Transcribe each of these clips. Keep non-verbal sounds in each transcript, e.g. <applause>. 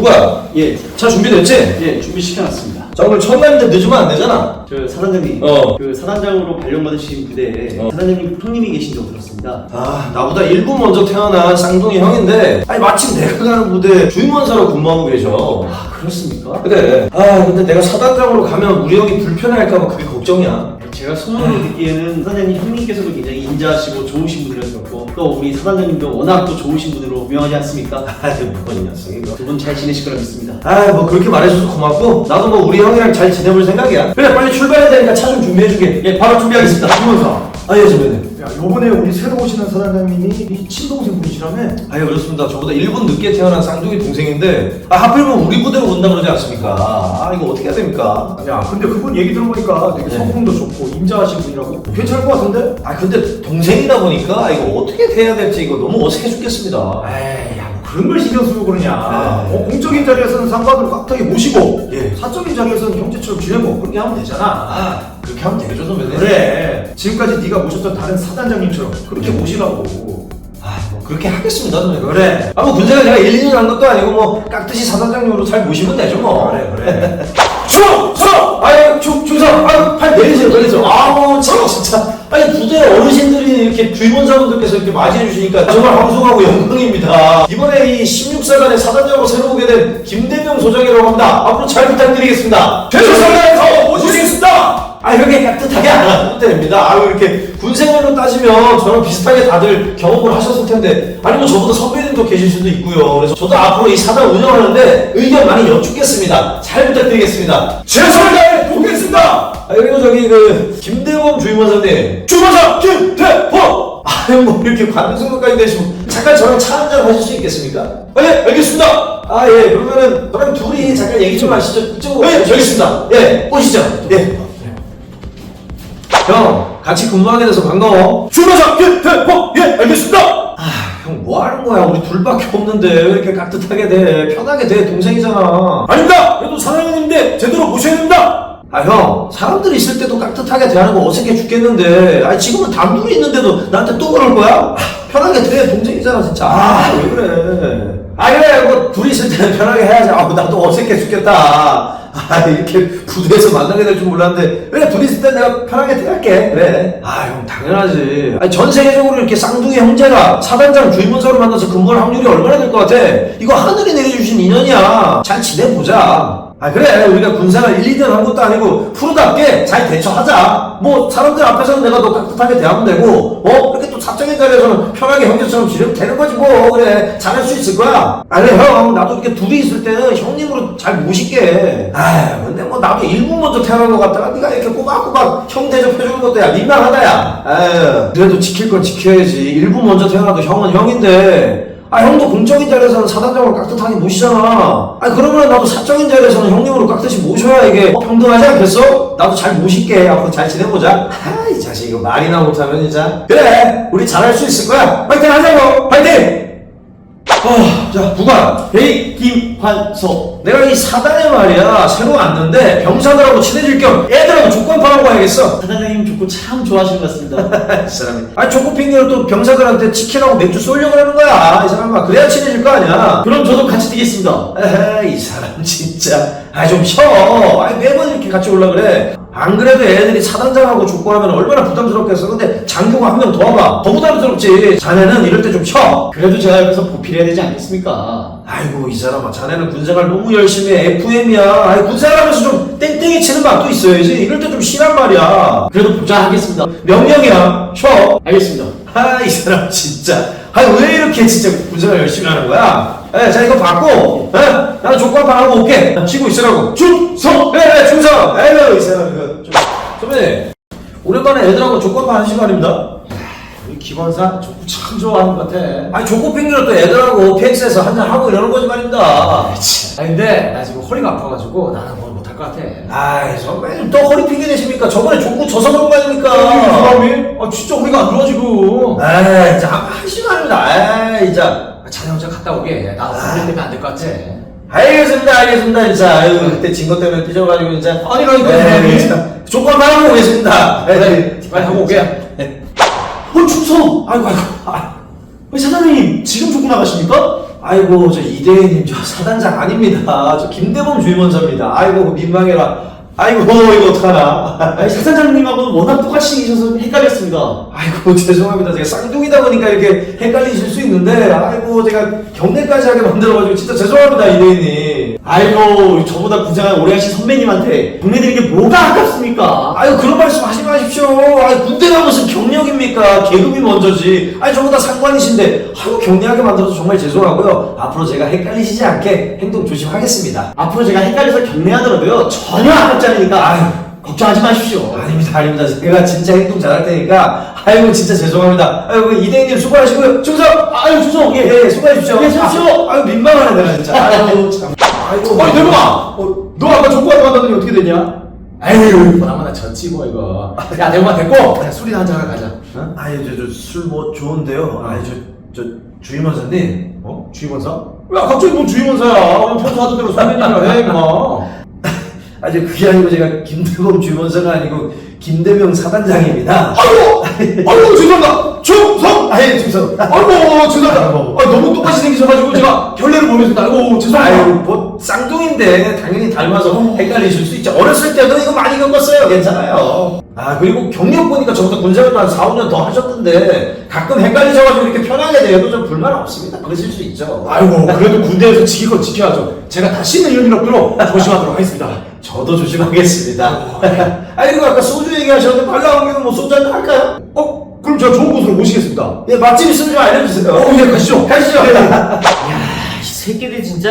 누가? 예, 차 준비됐지? 예, 준비시켜놨습니다. 자 오늘 첫날인데 늦으면 안 되잖아 저 사단장님, 어. 그 사단장으로 발령받으신 부대에 어. 사단장님 형님이 계신다고 들었습니다. 아 나보다 1분 먼저 태어난 쌍둥이 형인데 아니 마침 내가 가는 부대 주임원사로 근무하고 계셔 아, 그렇습니까? 그래 아 근데 내가 사단장으로 가면 우리 형이 불편해할까봐 그게 걱정이야 제가 소문으로 듣기에는 사단장님 형님께서도 굉장히 인자하시고 좋으신 그렇고 또 우리 사단장님도 워낙 또 좋으신 분으로 유명하지 않습니까? 아이 뭐이 녀석 이거. 두분 잘 지내실 거라 믿습니다. 아뭐 그렇게 말해줘서 고맙고 나도 뭐 우리 형이랑 잘 지내볼 생각이야. 그래 빨리 출발해야 되니까 차 좀 준비해주게. 예 바로 준비하겠습니다. 김원사. 아예 선배님 야, 요번에 우리 새로 오시는 사장님이 이 친동생 분이시라며? 아유 그렇습니다. 저보다 1분 늦게 태어난 쌍둥이 동생인데 아 하필이면 우리 부대로 온다 그러지 않습니까? 아 이거 어떻게 해야 됩니까? 야, 근데 그분 얘기 들어보니까 되게 네. 성품도 좋고 인자하신 분이라고 괜찮을 것 같은데? 아 근데 동생이다 보니까 이거 어떻게 해야 될지 이거 너무 어색해 죽겠습니다. 에이, 야, 뭐 그런 걸 신경 쓰고 그러냐. 네. 어, 공적인 자리에서는 상관을 깍하게 모시고, 예. 사적인 자리에서는 형제처럼 지내고 그렇게 하면 되잖아. 아 그렇게 하면 되죠 선배님? 그래. 지금까지 네가 모셨던 다른 사단장님처럼 그렇게 네. 모시라고. 아 뭐 그렇게 하겠습니다 선배님. 그래. 아 뭐 군대가 제가 1, 2년 한 것도 아니고 뭐 깍듯이 사단장님으로 잘 모시면 되죠 뭐. 그래, 그래. 충성! 아유 충 충성! 아유 팔 내리세요 내리세요. 아우 참 진짜. 아니 부대 어르신들이 이렇게 주임원사분들께서 이렇게 맞이해 주시니까 정말 황송하고 영광입니다. 이번에 이 16사단의 사단장으로 새로 오게 된 김대명 소장이라고 합니다. 앞으로 잘 부탁드리겠습니다. 최소사단에서 모시겠습니다. 아 이렇게 깍듯하게 안 하셔도 됩니다. 아 이렇게 군생활로 따지면 저랑 비슷하게 다들 경험을 하셨을 텐데 아니면 저보다 선배님도 계실 수도 있고요. 그래서 저도 앞으로 이 사단 운영하는데 의견 많이 여쭙겠습니다. 잘 부탁드리겠습니다. 다해 보겠습니다. 아 그리고 저기 그 김대범 주임원사님 주임원사 김대범 아유 뭐 이렇게 관등 정도까지 되시고 잠깐 저랑 차 한잔 하실 수 있겠습니까? 아, 예 알겠습니다. 아 예 그러면은 저랑 둘이 잠깐 얘기 좀 하시죠. 이쪽으로 예 알겠습니다. 예 오시죠. 예. 형 같이 근무하게 돼서 반가워 주무사 김대범 예 알겠습니다 아형 뭐 하는 거야 우리 둘밖에 없는데 왜 이렇게 깍듯하게 돼 편하게 돼 동생이잖아 아닙니다 그래도 사장님인데 제대로 모셔야 됩니다 아 형 사람들이 있을 때도 깍듯하게 대하는 거 어색해 죽겠는데. 아니 지금은 단둘이 있는데도 나한테 또 그럴 거야? 아, 편하게 돼 동생이잖아 진짜. 아 왜 그래? 아 그래. 뭐 둘이 있을 때는 편하게 해야지. 아 나도 어색해 죽겠다. 아 이렇게 부대에서 만나게 될 줄 몰랐는데. 그래 둘이 있을 때 내가 편하게 대할게. 그래. 아 형 당연하지. 아니 전 세계적으로 이렇게 쌍둥이 형제가 사단장 주임원사로 만나서 근무할 확률이 얼마나 될 것 같아? 이거 하늘이 내려주신 인연이야. 잘 지내보자 아 그래. 우리가 군생활 1, 2년 한 것도 아니고 프로답게 잘 대처하자. 뭐 사람들 앞에서는 내가 더 깍듯하게 대하면 되고 어 이렇게 또 사적인 자리에서는 편하게 형제처럼 지내면 되는 거지 뭐. 그래. 잘할 수 있을 거야. 아 그래 형. 나도 이렇게 둘이 있을 때는 형님으로 잘 모실게. 아 근데 뭐 나도 1분 먼저 태어난 것 같다가 네가 이렇게 꼬박꼬박 형 대접해주는 것도 야 민망하다 야. 아유 그래도 지킬 건 지켜야지. 1분 먼저 태어나도 형은 형인데 아 형도 공적인 자리에서는 사단장으로 깍듯하게 모시잖아. 아 그러면 나도 사적인 자리에서는 형님으로 깍듯이 모셔야 이게 어, 평등하지 않겠어? 나도 잘 모실게. 앞으로 잘 지내보자. 아이 자식 이거 말이나 못하면 진짜 그래 우리 잘할 수 있을 거야. 파이팅 하자고 파이팅 어, 자 부관 베이 김 환 석. 내가 이 사단에 말이야. 새로 왔는데 병사들하고 친해질 겸 애들하고 조건파라고 가야겠어. 사단장님 좋고 참 좋아하시는 것 같습니다. <laughs> 이 사람이. 아니 조건 핑계로 또 병사들한테 치킨하고 맥주 쏠려고 하는 거야. 이 사람아 그래야 친해질 거 아니야. 그럼 저도 같이 뛰겠습니다. 에이 이 사람 진짜 아 좀 쉬어. 아니 매번 이렇게 같이 올라 그래. 안 그래도 애들이 사단장하고 족구하면 얼마나 부담스럽겠어. 근데 장교가 한 명 더 와봐. 더 부담스럽지. 자네는 이럴 때 좀 쉬어. 그래도 제가 여기서 보필해야 되지 않겠습니까? 아이고 이 사람아. 자네는 군생활 너무 열심히 해. FM이야. 아이 군생활하면서 좀 땡땡이 치는 맛도 있어야지. 이럴 때 좀 쉬란 말이야. 그래도 보자. 하겠습니다. 명령이야. 쉬어. 알겠습니다. 아 이 사람 진짜. 아니 왜 이렇게 진짜 군생활 열심히 하는 거야 에, 자 이거 받고 에? 나는 족발판 하고 올게 쉬고 있으라고 충성 그래 그래 충성 에휴 이 사람 이거 좀 선배님 오랜만에 애들하고 족발판 하는 시간입니다 우리 기관사 족구 참 좋아하는 것 같아. 아니 족구 핑계로 또 애들하고 PX에서 한잔 하고 이러는 거지 말입니다 아 근데 나 지금 허리가 아파가지고 나는 뭘 못할 것 같아. 아이 선배님 또 허리 핑계 대십니까 저번에 족구 져서 그런 거 아닙니까 사람이? 아 진짜 허리가 안 좋아 지금. 에이 진짜 한 시간입니다 에이 진짜 자네 혼자 갔다 오게. 나 허리 때문에 안 될 것 같아. 알겠습니다, 알겠습니다, 진짜. 아유, 그때 진 것 때문에 삐져가지고, 진짜. 아니라니까, 에이, 사람이. 진짜. 조건 바라고 오겠습니다. 그래, 빨리 하고 오게. 어, 충성! 아이고, 아이고. 아, 왜 사장님, 지금 조금 나가십니까? 아이고 저 이대희님 저 사단장 아닙니다. 저 김대범 주임원사입니다. 아이고 민망해라. 아이고 이거 어떡하나. 아니, 사장님하고는 워낙 똑같이 생기셔서 헷갈렸습니다. 아이고 죄송합니다. 제가 쌍둥이다 보니까 이렇게 헷갈리실 수 있는데 아이고 제가 경례까지 하게 만들어가지고 진짜 죄송합니다 이대희님. 아이고, 저보다 군생활 오래 하신 선배님한테 보내드린 게 뭐가 아깝습니까? 아유 그런 말씀 하지 마십시오. 아유 군대가 무슨 경력입니까? 계급이 먼저지. 아니 저보다 상관이신데 아유 경례하게 만들어서 정말 죄송하고요. 앞으로 제가 헷갈리시지 않게 행동 조심하겠습니다. 앞으로 제가 헷갈려서 경례하더라도요, 전혀 아깝지 않으니까, 아유, 걱정하지 마십시오. 아닙니다, 아닙니다. 제가 진짜 행동 잘할 테니까 아이고 진짜 죄송합니다. 아이고 이대희님 수고하시고요. 충성. 아유, 주소, 예, 예. 예, 수고해 주십시오. 예, 수고하십시오. 아, 아유 민망하네 내가 진짜. 아이고 참. 아이고. 아 대범아! 어, 너 아까 족구하러 간다더니 어떻게 됐냐? 에휴 보나마나 졌지 뭐 이거 야 대범아 됐고 그냥 술이나 한잔 하러 가자 어? 아유 저술 뭐 좋은데요. 아유 저저 주임원사님. 어? 주임원사? 야 갑자기 뭐 주임원사야 평소 하던 대로 선배님이라 해 임마 아니 그게 아니고 제가 김대범 주임원사가 아니고 김대명 사단장입니다. 아이고! 아이고 죄송합니다 충성! 아예 충성. 아이고 죄송합니다 아, 너무 똑같이 생기셔가지고 제가 결례를 보면서 아이고 아유 죄송합니다 뭐 쌍둥이인데 당연히 닮아서 헷갈리실 수 있죠. 어렸을 때도 이거 많이 겪었어요. 괜찮아요. 아 그리고 경력 보니까 저보다 군생활도 한 4, 5년 더 하셨던데 가끔 헷갈리셔가지고 이렇게 편하게 대해도 좀 불만 없습니다. 그러실 수 있죠. 아이고 그래도 군대에서 지킬 건 지켜야죠 제가 다시는 이런 일 없도록 조심하도록 하겠습니다 저도 조심하겠습니다. 아니 그리고 아까 소주 얘기하셨는데 말 나온 김에 뭐 소주 한잔 할까요? 어? 그럼 제가 좋은 곳으로 모시겠습니다 예 맛집 있으면 좀 알려주세요. 어, 예, 가시죠. 가시죠. <laughs> 이 새끼들 진짜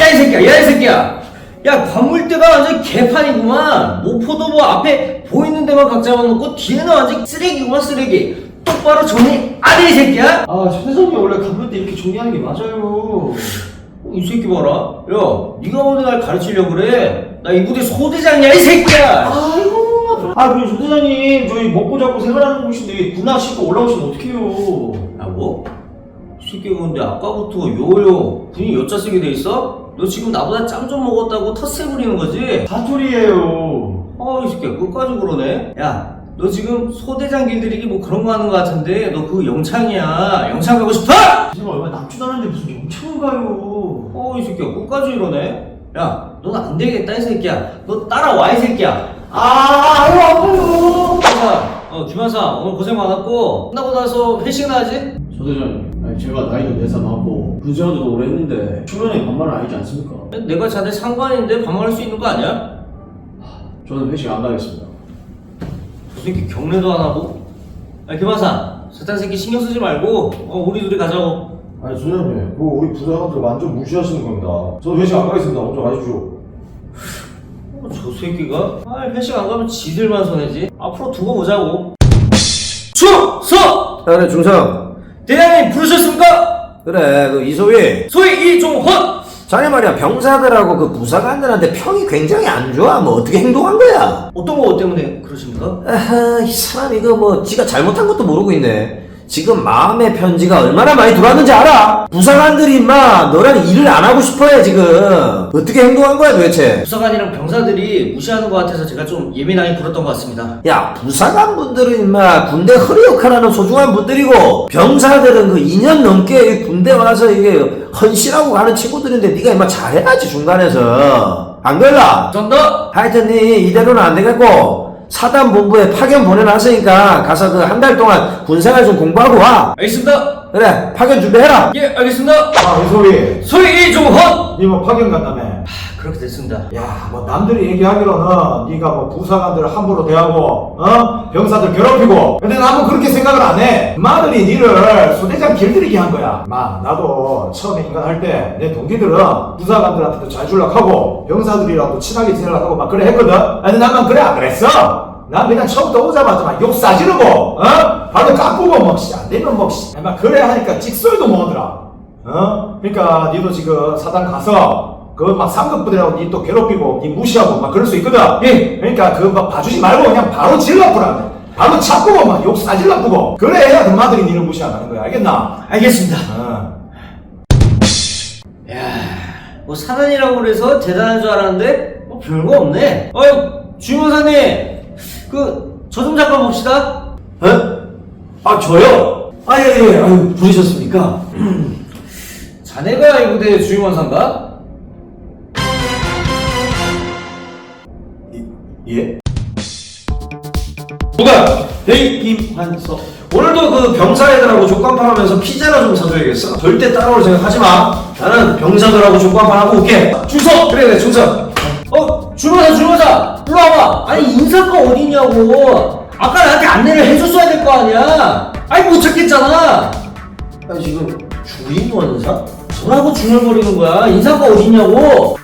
야 이 새끼야 야 이 새끼야 야 관물대가 완전 개판이구만 모포도 뭐 앞에 보이는 데만 각 잡아놓고 뒤에는 완전 쓰레기구만 쓰레기 똑바로 정리 안해 이 새끼야 아 최대성이 원래 관물대 이렇게 정리하는 게 맞아요 어, 이 새끼 봐라. 야 네가 오늘 날 가르치려고 그래? 나 이 부대 소대장이야 이 새끼야! 아이고. 아 그리고 소대장님. 저희 먹고 자고 생활하는 곳인데 군화 신고 올라오시면 어떡해요? 아 뭐? 이 새끼가 근데 아까부터 요요. 분이 여자 쓰게 돼 있어? 너 지금 나보다 짬 좀 먹었다고 텃세 부리는 거지? 사투리예요. 아 이 새끼야 끝까지 그러네. 야 너 지금 소대장 길들이기 뭐 그런 거 하는 거 같은데 너 그거 영창이야. 영창 가고 싶어? 지금 얼마 남지도 않았는데 무슨 영창을 가요 어 이 새끼야 끝까지 이러네 야 넌 안 되겠다 이 새끼야 너 따라와 이 새끼야 아 아유 아파요 김한사 어 김한사 오늘 고생 많았고 끝나고 나서 회식이나 하지? 소대장님, 아니 제가 나이도 네살 많고 군생활도 오래 했는데 초면에 반말은 아니지 않습니까? 내가 자네 상관인데 반말할 수 있는 거 아니야? 저는 회식 안 가겠습니다. 저 새끼 경례도 안 하고 아 김한사 세탄 새끼 신경 쓰지 말고 어, 우리 둘이 가자고 아니 소장님 그거 우리 부사관들 완전 무시하시는 겁니다 저도 회식 안 가겠습니다 먼저 가십시오 어, 저 새끼가 아 회식 안 가면 지들만 손해지 앞으로 두고 보자고 충성! 그래 중성. 대장님 부르셨습니까? 그래 그 이소희. 소위 이종헌 자네 말이야 병사들하고 그 부사관들한테 평이 굉장히 안 좋아. 뭐 어떻게 행동한 거야? 어떤 거 때문에 그러십니까? 아하 이 사람 이거 뭐 지가 잘못한 것도 모르고 있네. 지금 마음의 편지가 얼마나 많이 들어왔는지 알아? 부사관들이 임마 너랑 일을 안 하고 싶어해 지금. 어떻게 행동한 거야 도대체? 부사관이랑 병사들이 무시하는 것 같아서 제가 좀 예민하게 굴었던 것 같습니다 야 부사관 분들은 임마 군대 허리 역할하는 소중한 분들이고 병사들은 그 2년 넘게 이 군대 와서 이게 헌신하고 가는 친구들인데 네가 임마 잘해야지 중간에서 안 그럴라? 감사합니다 하여튼 니 이대로는 안 되겠고 사단 본부에 파견 보내놨으니까 가서 그 한 달 동안 군생활 좀 공부하고 와. 알겠습니다. 그래 파견 준비해라. 예 알겠습니다. 아 이소희 소위 이종헌 니뭐 파견 간다며 그렇게 됐습니다 야 뭐 남들이 얘기하기로는 네가 뭐 부사관들 함부로 대하고 어? 병사들 괴롭히고 근데 나는 그렇게 생각을 안 해 마들이 니를 소대장 길들이게 한 거야 마 나도 처음에 인간 할 때 내 동기들은 부사관들한테도 잘 줄락 하고 병사들이랑도 친하게 지내려고 하고 막 그래 했거든 아니 나만 그래 안 그랬어 난 그냥 처음부터 오자마자 막 욕 싸지르고 어? 바로 까꾸고 뭐 씨, 안 되면 뭐 씨. 막 그래 하니까 찍소리도 못하더라 어? 그러니까 니도 지금 사단 가서 그막 상급부대라고 니 또 괴롭히고 니 무시하고 막 그럴 수 있거든 예. 그러니까 그 막 봐주지 말고 그냥 바로 질러부라 바로 잡고 막 욕 싸질러부고 그래 해야 금마들이 니를 무시 안 하는 거야 알겠나? 알겠습니다 어. 야, 뭐 사단이라고 그래서 대단한 줄 알았는데 뭐 별거 없네. 어이, 주임원사님, 그 저 좀 잠깐 봅시다. 어? 아 저요? 아예예 아유 부르셨습니까? <clears throat> 자네가 이 부대 주임원사인가? 예? 누가? 에이 김환석 오늘도 그 병사 애들하고 족간판 하면서 피자나 좀 사줘야겠어. 절대 따라올 생각 하지 마. 나는 병사들하고 족간판 하고 올게. 준서! 그래, 그래, 준서. 어, 주임원사, 주임원사! 일로 와봐! 아니, 인사과 어디냐고! 아까 나한테 안내를 해줬어야 될 거 아니야! 아니, 못 찾겠잖아! 아니, 지금 주임원사? 뭐라고 중얼거리는 거야? 인사과 어디냐고!